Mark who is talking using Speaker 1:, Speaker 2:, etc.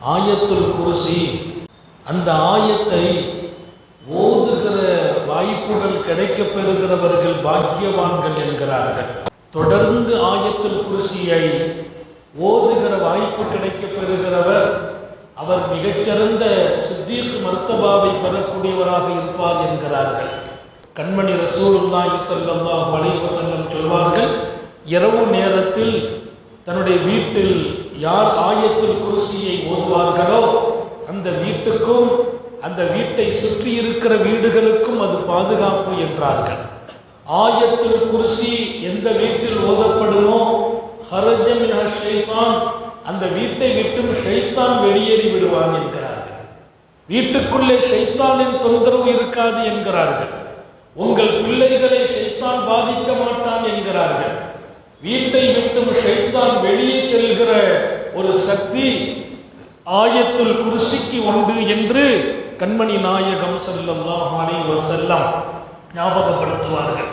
Speaker 1: ஆயத்துல் குருசி. அந்த ஆயத்தை ஓதுகிற வாய்ப்புகள் கிடைக்கப் பெறுகிறவர்கள் பாக்கியவான்கள் என்கிறார்கள். தொடர்ந்து ஆயத்துல் குருசியை ஓதுகிற வாய்ப்பு கிடைக்கப் பெறுகிறவர் அவர் மிகச்சிறந்த சித்தீக் மர்த்தபாவை பெறக்கூடியவராக இருப்பார் என்கிறார்கள். கண்மணி ரசூலுல்லாஹி ஸல்லல்லாஹு அலைஹி வஸல்லம் சொல்வார்கள் இரவு நேரத்தில் தன்னுடைய வீட்டில் யார் ஆயத்தில் குருசியை ஓதுவார்களோ அந்த வீட்டுக்கும் அந்த வீட்டை சுற்றி இருக்கிற வீடுகளுக்கும் அது பாதுகாப்பு என்றார்கள். ஆயத்தில் குருசி எந்த வீட்டில் ஓதப்படுமோ ஹரஜமின் ஷைத்தான் அந்த வீட்டை விட்டும் ஷைத்தான் வெளியேறி விடுவான் என்கிறார்கள். வீட்டுக்குள்ளே ஷைத்தானின் தொந்தரவு இருக்காது என்கிறார்கள். உங்கள் பிள்ளைகளை ஷைத்தான் பாதிக்க மாட்டான் என்கிறார்கள். வீட்டை ஷைத்தான் வெளியே செல்கிற ஒரு சக்தி ஆயத்துல் குருசிக்கு உண்டு என்று கண்மணி நாயகம் செல்லம் செல்லம் ஞாபகப்படுத்துவார்கள்.